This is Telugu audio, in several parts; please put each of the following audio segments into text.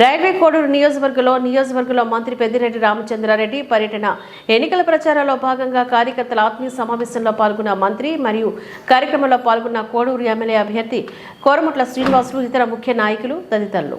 రైల్వే కోడూరు నియోజకవర్గంలో నియోజకవర్గంలో మంత్రి పెద్దిరెడ్డి రామచంద్రారెడ్డి పర్యటన. ఎన్నికల ప్రచారంలో భాగంగా కార్యకర్తల ఆత్మీయ సమావేశంలో పాల్గొన్న మంత్రి మరియు కార్యక్రమంలో పాల్గొన్న కోడూరు ఎమ్మెల్యే అభ్యర్థి కోరముట్ల శ్రీనివాసులు ఇతర ముఖ్య నాయకులు తదితరులు.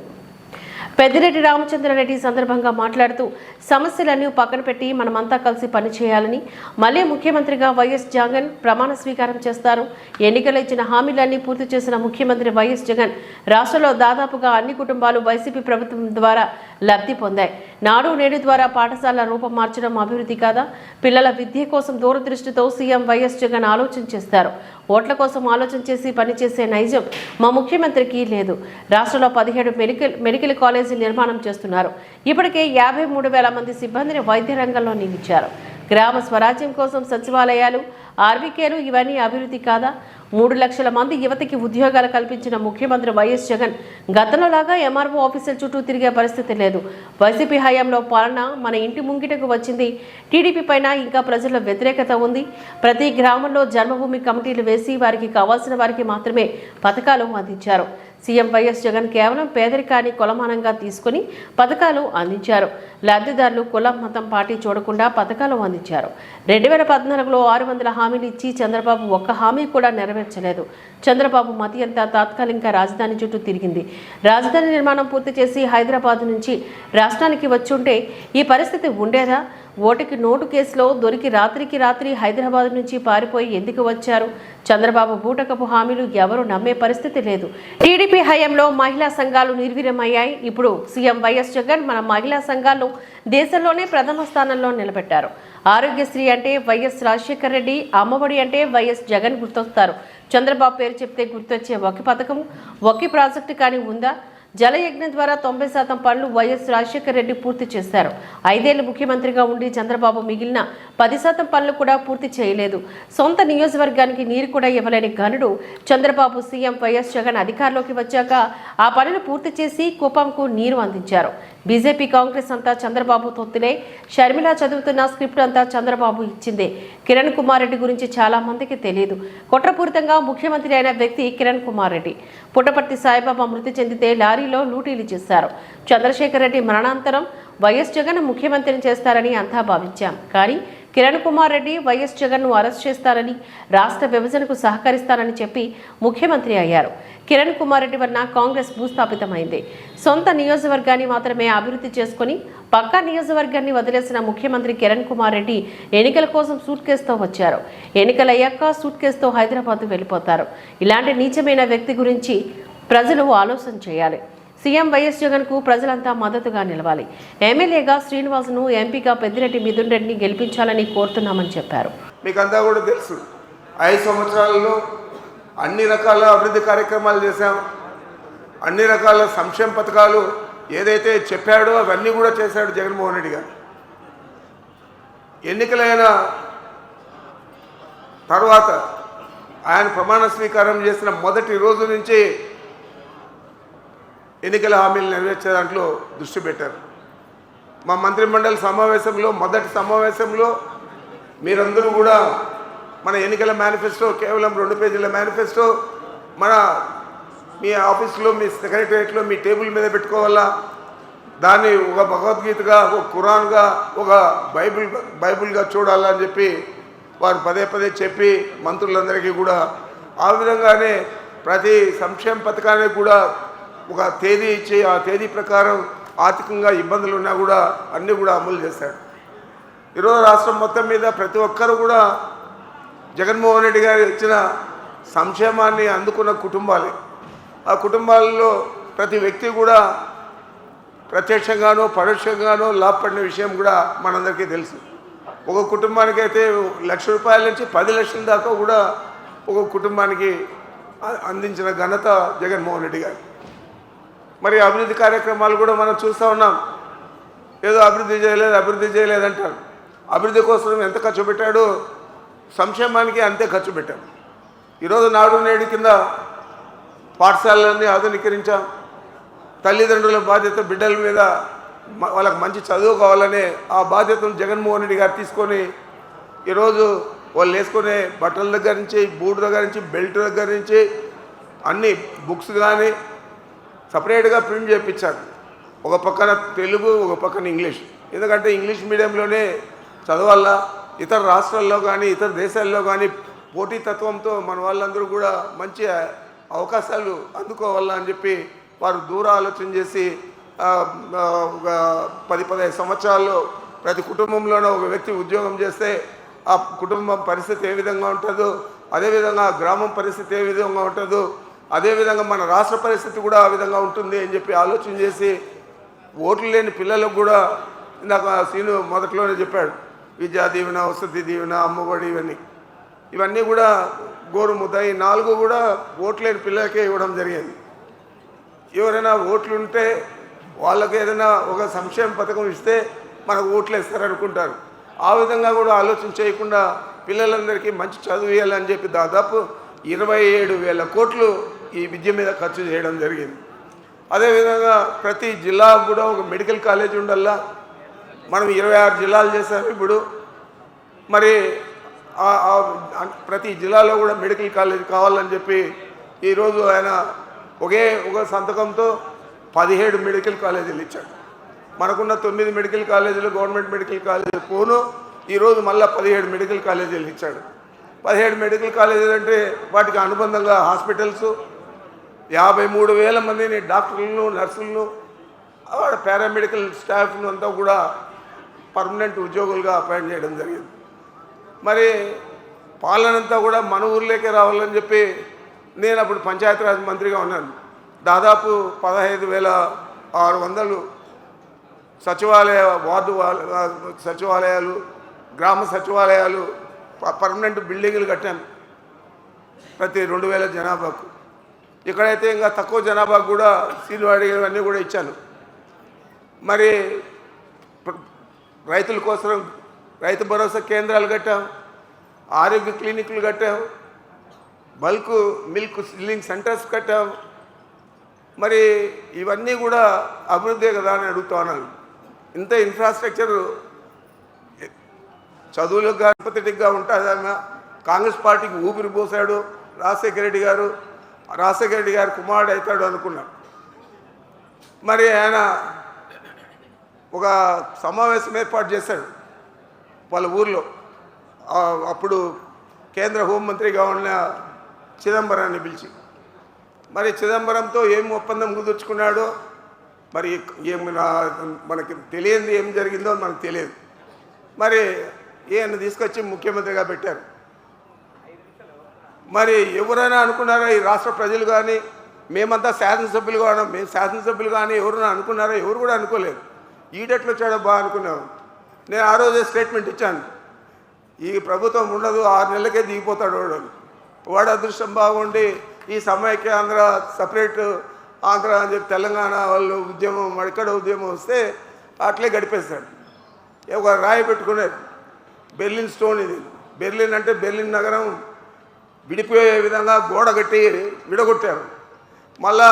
పెద్దిరెడ్డి రామచంద్రారెడ్డి సందర్భంగా మాట్లాడుతూ సమస్యలన్నీ పక్కన పెట్టి మనమంతా కలిసి పనిచేయాలని మళ్ళీ ముఖ్యమంత్రిగా వైఎస్ జగన్ ప్రమాణ స్వీకారం చేస్తారు. ఎన్నికలు ఇచ్చిన హామీలన్నీ పూర్తి చేసిన ముఖ్యమంత్రి వైఎస్ జగన్ రాష్ట్రంలో దాదాపుగా అన్ని కుటుంబాలు వైసీపీ ప్రభుత్వం ద్వారా లబ్ధి పొందాయి. నాడు నేడు ద్వారా పాఠశాల రూపం మార్చడం అభివృద్ధి కాదా? పిల్లల విద్య కోసం దూరదృష్టితో సీఎం వైఎస్ జగన్ ఆలోచన చేస్తారు. ఓట్ల కోసం ఆలోచన చేసి పనిచేసే నైజం మా ముఖ్యమంత్రికి లేదు. రాష్ట్రంలో పదిహేడు మెడికల్ మెడికల్ కాలేజీ నిర్మాణం చేస్తున్నారు. ఇప్పటికే యాభై మూడు వేల మంది సిబ్బందిని వైద్య రంగంలో నియమించారు. గ్రామ స్వరాజ్యం కోసం సచివాలయాలు ఆర్బీకేలు ఇవన్నీ అభివృద్ధి కాదా? మూడు లక్షల మంది యువతకి ఉద్యోగాలు కల్పించిన ముఖ్యమంత్రి వైఎస్ జగన్ గతంలోలాగా ఎంఆర్ఓ ఆఫీసుల చుట్టూ తిరిగే పరిస్థితి లేదు. వైసీపీ హయాంలో పాలన మన ఇంటి ముంగిటకు వచ్చింది. టీడీపీ పైన ఇంకా ప్రజల వ్యతిరేకత ఉంది. ప్రతి గ్రామంలో జన్మభూమి కమిటీలు వేసి వారికి కావాల్సిన వారికి మాత్రమే పథకాలు అందించారు. సీఎం వైఎస్ జగన్ కేవలం పేదరికాన్ని కొలమానంగా తీసుకుని పథకాలు అందించారు. లబ్ధిదారులు కులం మతం పార్టీ చూడకుండా పథకాలు అందించారు. రెండు వేల పద్నాలుగులో ఆరు వందల హామీలు ఇచ్చి చంద్రబాబు ఒక్క హామీ కూడా నెరవేర్చలేదు. చంద్రబాబు మతి అంతా తాత్కాలిక రాజధాని చుట్టూ తిరిగింది. రాజధాని నిర్మాణం పూర్తి చేసి హైదరాబాద్ నుంచి రాష్ట్రానికి వచ్చుంటే ఈ పరిస్థితి ఉండేదా? ఓటుకి నోటు కేసులో దొరికి రాత్రికి రాత్రి హైదరాబాద్ నుంచి పారిపోయి ఎందుకు వచ్చారు? చంద్రబాబు బూటకపు హామీలు ఎవరు నమ్మే పరిస్థితి లేదు. టీడీపీ హయాంలో మహిళా సంఘాలు నిర్వీర్యమయ్యాయి. ఇప్పుడు సీఎం వైఎస్ జగన్ మన మహిళా సంఘాలను దేశంలోనే ప్రథమ స్థానంలో నిలబెట్టారు. ఆరోగ్యశ్రీ అంటే వైఎస్ రాజశేఖర రెడ్డి అమ్మఒడి అంటే వైఎస్ జగన్ గుర్తొస్తారు. చంద్రబాబు పేరు చెప్తే గుర్తొచ్చే ఒక పథకం ఒకే ప్రాజెక్టు కానీ ఉందా? జలయజ్ఞం ద్వారా తొంభై శాతం పనులు వైఎస్ రాజశేఖర రెడ్డి పూర్తి చేశారు. ఐదేళ్ళు ముఖ్యమంత్రిగా ఉండి చంద్రబాబు మిగిలిన పది శాతం పనులు కూడా పూర్తి చేయలేదు. సొంత నియోజకవర్గానికి నీరు కూడా ఇవ్వలేని ఘనుడు చంద్రబాబు సీఎం వైఎస్ జగన్ అధికారంలోకి వచ్చాక ఆ పనులు పూర్తి చేసి కుప్పంకు నీరు అందించారు. బీజేపీ కాంగ్రెస్ అంతా చంద్రబాబు తొత్తులే షర్మిల చదువుతున్న స్క్రిప్ట్ అంతా చంద్రబాబు ఇచ్చిందే. కిరణ్ కుమార్ రెడ్డి గురించి చాలా మందికి తెలియదు కుట్రపూరితంగా ముఖ్యమంత్రి అయిన వ్యక్తి కిరణ్ కుమార్ రెడ్డి. పుట్టపర్తి సాయిబాబా మృతి చెందితే లారీలో లూటీలు చేశారు. చంద్రశేఖర్ రెడ్డి మరణాంతరం వైఎస్ జగన్ ముఖ్యమంత్రిని చేస్తారని అంతా భావించాం. కానీ కిరణ్ కుమార్ రెడ్డి వైఎస్ జగన్ను అరెస్ట్ చేస్తారని రాష్ట్ర విభజనకు సహకరిస్తారని చెప్పి ముఖ్యమంత్రి అయ్యారు. కిరణ్ కుమార్ రెడ్డి వలన కాంగ్రెస్ భూస్థాపితమైంది. సొంత నియోజకవర్గాన్ని మాత్రమే అభివృద్ధి చేసుకుని పక్కా నియోజకవర్గాన్ని వదిలేసిన ముఖ్యమంత్రి కిరణ్ కుమార్ రెడ్డి ఎన్నికల కోసం సూట్ కేసుతో వచ్చారు. ఎన్నికలయ్యాక సూట్ కేసుతో హైదరాబాద్ వెళ్ళిపోతారు. ఇలాంటి నీచమైన వ్యక్తి గురించి ప్రజలు ఆలోచన చేయాలి. సీఎం వైఎస్ జగన్కు ప్రజలంతా మద్దతుగా నిలవాలి. ఎమ్మెల్యేగా శ్రీనివాసును ఎంపీగా పెద్దిరెడ్డి మిథున్ రెడ్డిని గెలిపించాలని కోరుతున్నామని చెప్పారు. మీకు అంతా కూడా తెలుసు. ఐదు సంవత్సరాలలో అన్ని రకాల అభివృద్ధి కార్యక్రమాలు చేశాం. అన్ని రకాల సంక్షేమ పథకాలు ఏదైతే చెప్పాడో అవన్నీ కూడా చేశాడు జగన్మోహన్ రెడ్డి గారు. ఎన్నికలైన తర్వాత ఆయన ప్రమాణ స్వీకారం చేసిన మొదటి రోజు నుంచి ఎన్నికల హామీలు నెరవేర్చే దాంట్లో దృష్టి పెట్టారు. మా మంత్రిమండలి సమావేశంలో మొదటి సమావేశంలో మీరందరూ కూడా మన ఎన్నికల మేనిఫెస్టో కేవలం రెండు పేజీల మేనిఫెస్టో మన మీ ఆఫీస్లో మీ సెక్రటరియట్లో మీ టేబుల్ మీద పెట్టుకోవాలా? దాన్ని ఒక భగవద్గీతగా ఒక ఖురాన్గా ఒక బైబిల్ బైబిల్గా చూడాలని చెప్పి వారు పదే పదే చెప్పి మంత్రులందరికీ కూడా ఆ విధంగానే ప్రతి సంక్షేమ పథకానికి కూడా ఒక తేదీ ఇచ్చి ఆ తేదీ ప్రకారం ఆర్థికంగా ఇబ్బందులు ఉన్నా కూడా అన్నీ కూడా అమలు చేశాడు. ఈరోజు రాష్ట్రం మొత్తం మీద ప్రతి ఒక్కరు కూడా జగన్మోహన్ రెడ్డి గారు ఇచ్చిన సంక్షేమాన్ని అందుకున్న కుటుంబాలే. ఆ కుటుంబాలలో ప్రతి వ్యక్తి కూడా ప్రత్యక్షంగానో పరోక్షంగానో లాభపడిన విషయం కూడా మనందరికీ తెలుసు. ఒక కుటుంబానికి అయితే లక్ష రూపాయల నుంచి పది లక్షల దాకా కూడా ఒక కుటుంబానికి అందించిన ఘనత జగన్మోహన్ రెడ్డి గారు. మరి అభివృద్ధి కార్యక్రమాలు కూడా మనం చూస్తూ ఉన్నాం. ఏదో అభివృద్ధి చేయలేదు అభివృద్ధి చేయలేదంటారు అభివృద్ధి కోసం ఎంత ఖర్చు పెట్టాడో? సంక్షేమానికి అంతే ఖర్చు పెట్టాం. ఈరోజు నాడు నేడు కింద పాఠశాలలన్నీ ఆధునీకరించాం. తల్లిదండ్రుల బాధ్యత బిడ్డల మీద వాళ్ళకి మంచి చదువు కావాలనే ఆ బాధ్యతను జగన్మోహన్ రెడ్డి గారు తీసుకొని ఈరోజు వాళ్ళు వేసుకునే బట్టల దగ్గర నుంచి బూట్ దగ్గర నుంచి బెల్ట్ దగ్గర నుంచి అన్ని బుక్స్ కానీ సపరేట్గా ప్రింట్ చేయించారు ఒక పక్కన తెలుగు ఒక పక్కన ఇంగ్లీష్. ఎందుకంటే ఇంగ్లీష్ మీడియంలోనే చదవాలా ఇతర రాష్ట్రాల్లో కానీ ఇతర దేశాల్లో కానీ పోటీతత్వంతో మన వాళ్ళందరూ కూడా మంచి అవకాశాలు అందుకోవాలా అని చెప్పి వారు దూర ఆలోచన చేసి ఒక పది పదహైదు సంవత్సరాల్లో ప్రతి కుటుంబంలోనూ ఒక వ్యక్తి ఉద్యోగం చేస్తే ఆ కుటుంబం పరిస్థితి ఏ విధంగా ఉంటుందో అదేవిధంగా గ్రామం పరిస్థితి ఏ విధంగా ఉంటుందో అదేవిధంగా మన రాష్ట్ర పరిస్థితి కూడా ఆ విధంగా ఉంటుంది అని చెప్పి ఆలోచన చేసి ఓట్లు లేని పిల్లలకు కూడా ఇందాక సీను మొదట్లోనే చెప్పాడు విద్యా దీవెన వసతి దీవెన అమ్మఒడి ఇవన్నీ. ఇవన్నీ కూడా గోరు ముద్ద. ఈ నాలుగు కూడా ఓట్లు లేని పిల్లలకే ఇవ్వడం జరిగింది. ఎవరైనా ఓట్లు ఉంటే వాళ్ళకి ఏదైనా ఒక సంక్షేమ పథకం ఇస్తే మనకు ఓట్లు ఇస్తారనుకుంటారు ఆ విధంగా కూడా ఆలోచన చేయకుండా పిల్లలందరికీ మంచి చదువు ఇవ్వాలని చెప్పి దాదాపు ఇరవై ఏడు వేల కోట్లు ఈ విద్య మీద ఖర్చు చేయడం జరిగింది. అదేవిధంగా ప్రతి జిల్లా కూడా ఒక మెడికల్ కాలేజ్ ఉండల్లా మనం ఇరవై ఆరు జిల్లాలు చేశాము ఇప్పుడు. మరి ప్రతి జిల్లాలో కూడా మెడికల్ కాలేజ్ కావాలని చెప్పి ఈరోజు ఆయన ఒకే ఒక సంతకంతో పదిహేడు మెడికల్ కాలేజీలు ఇచ్చాడు. మనకున్న తొమ్మిది మెడికల్ కాలేజీలు గవర్నమెంట్ మెడికల్ కాలేజీ పోను ఈరోజు మళ్ళీ పదిహేడు మెడికల్ కాలేజీలు ఇచ్చాడు. పదిహేడు మెడికల్ కాలేజీలు అంటే వాటికి అనుబంధంగా హాస్పిటల్స్ యాభై మూడు వేల మందిని డాక్టర్లను నర్సులను పారామెడికల్ స్టాఫ్ను అంతా కూడా పర్మనెంట్ ఉద్యోగులుగా అపాయింట్ చేయడం జరిగింది. మరి పాలనంతా కూడా మన ఊర్లోకే రావాలని చెప్పి నేను అప్పుడు పంచాయతీరాజ్ మంత్రిగా ఉన్నాను. దాదాపు పదహైదు వేల ఆరు వందలు సచివాలయ వార్డు సచివాలయాలు గ్రామ సచివాలయాలు ప- పర్మనెంట్ బిల్డింగులు కట్టాను. ప్రతి రెండు వేల జనాభాకు. ఇక్కడైతే ఇంకా తక్కువ జనాభాకు కూడా సీనివాడి అన్నీ కూడా ఇచ్చాను మరి ప్ర- రైతుల కోసం రైతు భరోసా కేంద్రాలు కట్టాం ఆరోగ్య క్లినిక్లు కట్టాం బల్క్ మిల్క్ సిల్లింగ్ సెంటర్స్ కట్టాం. మరి ఇవన్నీ కూడా అభివృద్ధే కదా అని అడుగుతున్నాను ఇంత ఇన్ఫ్రాస్ట్రక్చర్ చదువులకు గణపతిగా ఉంటుందన్న కాంగ్రెస్ పార్టీకి ఊపిరి పోసాడు రాజశేఖర రెడ్డి గారు. రాజశేఖర రెడ్డి కుమారుడు అవుతాడు అనుకున్నాం. మరి ఆయన ఒక సమావేశం ఏర్పాటు చేశాడు వాళ్ళ ఊర్లో. అప్పుడు కేంద్ర హోంమంత్రిగా ఉన్న చిదంబరాన్ని పిలిచి మరి చిదంబరంతో ఏం ఒప్పందం కుదుర్చుకున్నాడో మరి ఏం మనకి తెలియంది ఏం జరిగిందో మనకు తెలియదు. మరి ఈయన తీసుకొచ్చి ముఖ్యమంత్రిగా పెట్టారు. మరి ఎవరైనా అనుకున్నారా ఈ రాష్ట్ర ప్రజలు కానీ మేమంతా శాసనసభ్యులు కానీ మేము శాసనసభ్యులు కానీ ఎవరైనా అనుకున్నారా? ఎవరు కూడా అనుకోలేదు. ఈడెట్లు వచ్చాడో బాగా అనుకున్నాము నేను ఆ రోజే స్టేట్మెంట్ ఇచ్చాను. ఈ ప్రభుత్వం ఉండదు ఆరు నెలలకే దిగిపోతాడు వాడు. వాడు అదృష్టం బాగుండి ఈ సమైక్య ఆంధ్ర సపరేట్ ఆంధ్ర అని చెప్పి తెలంగాణ వాళ్ళు ఉద్యమం మడికడ ఉద్యమం వస్తే అట్లే గడిపేస్తాడు. ఒక రాయి పెట్టుకునేది బెర్లిన్ స్టోన్ ఇది. బెర్లిన్ అంటే బెర్లిన్ నగరం విడిపోయే విధంగా గోడ కట్టి విడగొట్టారు. మళ్ళా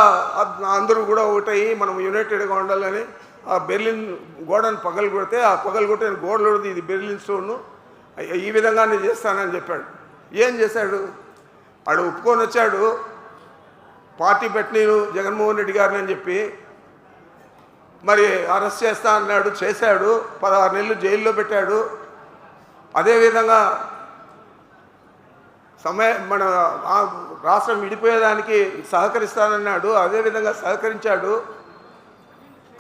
అందరూ కూడా ఒకటయ్యి మనం యునైటెడ్గా ఉండాలని ఆ బెర్లిన్ గోడను పగలు కొడితే ఆ పగలు కొట్టిన గోడలో ఇది బెర్లిన్ స్టోను. ఈ విధంగా నేను చేస్తానని చెప్పాడు. ఏం చేశాడు? ఆడు ఒప్పుకొని వచ్చాడు. పార్టీ పెట్టిన జగన్మోహన్ రెడ్డి గారిని అని చెప్పి మరి అరెస్ట్ చేస్తా అన్నాడు చేశాడు. పదహారు నెలలు జైల్లో పెట్టాడు. అదేవిధంగా సమయ మన రాష్ట్రం విడిపోయేదానికి సహకరిస్తానన్నాడు అదేవిధంగా సహకరించాడు.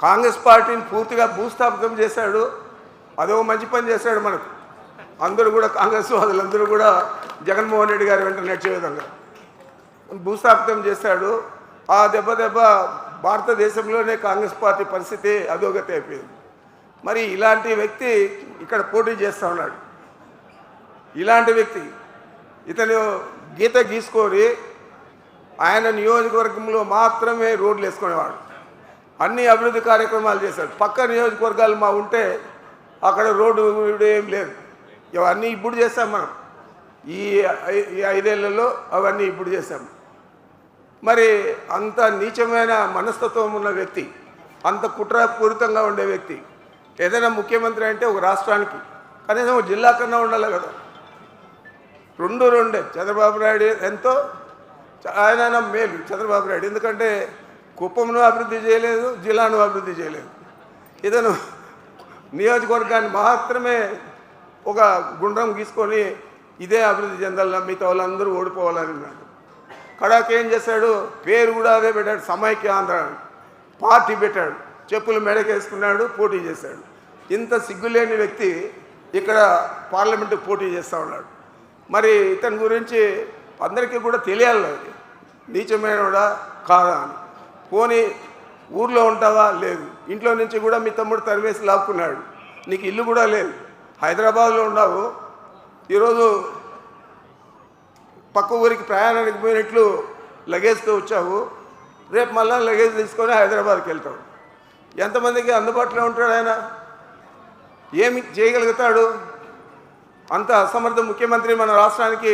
కాంగ్రెస్ పార్టీని పూర్తిగా భూస్థాపితం చేశాడు. అదో మంచి పని చేశాడు మనకు. అందరూ కూడా కాంగ్రెస్ వాళ్ళందరూ కూడా జగన్మోహన్ రెడ్డి గారి వెంట నడిచే విధంగా భూస్థాపితం చేశాడు. ఆ దెబ్బ దెబ్బ భారతదేశంలోనే కాంగ్రెస్ పార్టీ పరిస్థితి అధోగతి అయిపోయింది. మరి ఇలాంటి వ్యక్తి ఇక్కడ పోటీ చేస్తూ ఉన్నాడు. ఇలాంటి వ్యక్తి ఇతను గీత గీసుకొని ఆయన నియోజకవర్గంలో మాత్రమే రోడ్లు వేసుకునేవాడు. అన్ని అభివృద్ధి కార్యక్రమాలు చేశాడు. పక్క నియోజకవర్గాలు మా ఉంటే అక్కడ రోడ్డు ఏం లేదు. ఇవన్నీ ఇప్పుడు చేస్తాం మనం. ఈ ఈ ఐదేళ్ళలో అవన్నీ ఇప్పుడు చేశాం. మరి అంత నీచమైన మనస్తత్వం ఉన్న వ్యక్తి అంత కుట్రపూరితంగా ఉండే వ్యక్తి ఏదైనా ముఖ్యమంత్రి అంటే ఒక రాష్ట్రానికి కనీసం ఒక జిల్లా కన్నా ఉండాలి కదా. రెండు రెండే. చంద్రబాబు నాయుడు ఎంతో ఆయన మేలు చంద్రబాబు నాయుడు. ఎందుకంటే కుప్పంను అభివృద్ధి చేయలేదు జిల్లాను అభివృద్ధి చేయలేదు. ఇతను నియోజకవర్గాన్ని మాత్రమే ఒక గుండ్రం గీసుకొని ఇదే అభివృద్ధి చెందాల మిగతా వాళ్ళందరూ ఓడిపోవాలని అన్నాడు. కడాకి ఏం చేశాడు? పేరు కూడా అదే పెట్టాడు. సమైక్య ఆంధ్ర అని. పార్టీ పెట్టాడు. చెప్పులు మెడకేసుకున్నాడు పోటీ చేశాడు. ఇంత సిగ్గులేని వ్యక్తి ఇక్కడ పార్లమెంటు పోటీ చేస్తూ ఉన్నాడు. మరి ఇతని గురించి అందరికీ కూడా తెలియాలి అది. నీచమైనడా కాదా అని. పోనీ ఊర్లో ఉంటావా? లేదు. ఇంట్లో నుంచి కూడా మీ తమ్ముడు తరివేసి లాక్కున్నాడు. నీకు ఇల్లు కూడా లేదు. హైదరాబాద్లో ఉన్నావు. ఈరోజు పక్క ఊరికి ప్రయాణానికి పోయినట్లు లగేజ్తో వచ్చావు. రేపు మళ్ళీ లగేజ్ తీసుకొని హైదరాబాద్కి వెళ్తావు. ఎంతమందికి అందుబాటులో ఉంటాడు ఆయన? ఏమి చేయగలుగుతాడు? అంత అసమర్థ ముఖ్యమంత్రి మన రాష్ట్రానికి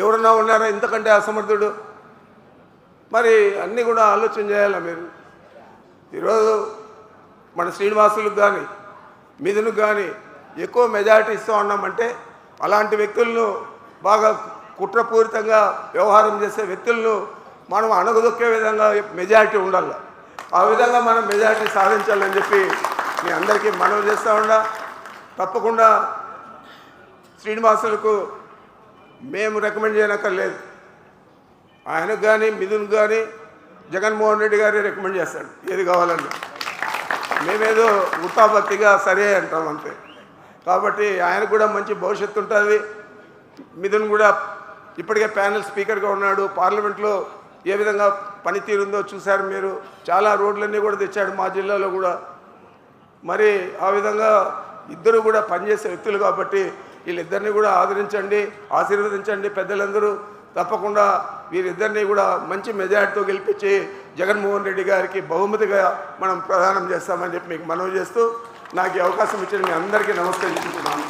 ఎవరన్నా ఉన్నారా? ఇంతకంటే అసమర్థుడు. మరి అన్నీ కూడా ఆలోచన చేయాలా మీరు? ఈరోజు మన శ్రీనివాసులకు కానీ మిథునికి కానీ ఎక్కువ మెజారిటీ ఇస్తూ ఉన్నామంటే అలాంటి వ్యక్తులను బాగా కుట్రపూరితంగా వ్యవహారం చేసే వ్యక్తులను మనం అణగదొక్కే విధంగా మెజారిటీ ఉండాలి. ఆ విధంగా మనం మెజారిటీ సాధించాలని చెప్పి మీ అందరికీ మనవి చేస్తూ ఉండా తప్పకుండా శ్రీనివాసులకు మేము రికమెండ్ చేయనక్కర్లేదు. ఆయనకు కానీ మిథున్ కానీ జగన్మోహన్ రెడ్డి గారే రికమెండ్ చేస్తాడు. ఏది కావాలన్నా. మేమేదో ఉత్తాపత్తిగా సరే అంటాం అంతే. కాబట్టి ఆయన కూడా మంచి భవిష్యత్తు ఉంటుంది. మిథున్ కూడా ఇప్పటికే ప్యానెల్ స్పీకర్గా ఉన్నాడు. పార్లమెంట్లో ఏ విధంగా పనితీరు ఉందో చూశారు మీరు. చాలా రోడ్లన్నీ కూడా తెచ్చాడు మా జిల్లాలో కూడా. మరి ఆ విధంగా ఇద్దరు కూడా పనిచేసే వ్యక్తులు కాబట్టి వీళ్ళిద్దరిని కూడా ఆదరించండి ఆశీర్వదించండి పెద్దలందరూ. తప్పకుండా వీరిద్దరిని కూడా మంచి మెజార్టీతో గెలిపించి జగన్మోహన్ రెడ్డి గారికి బహుమతిగా మనం ప్రదానం చేస్తామని చెప్పి మీకు మనవి చేస్తూ నాకు ఈ అవకాశం ఇచ్చిన మీ అందరికీ నమస్కరించుకుంటున్నాను.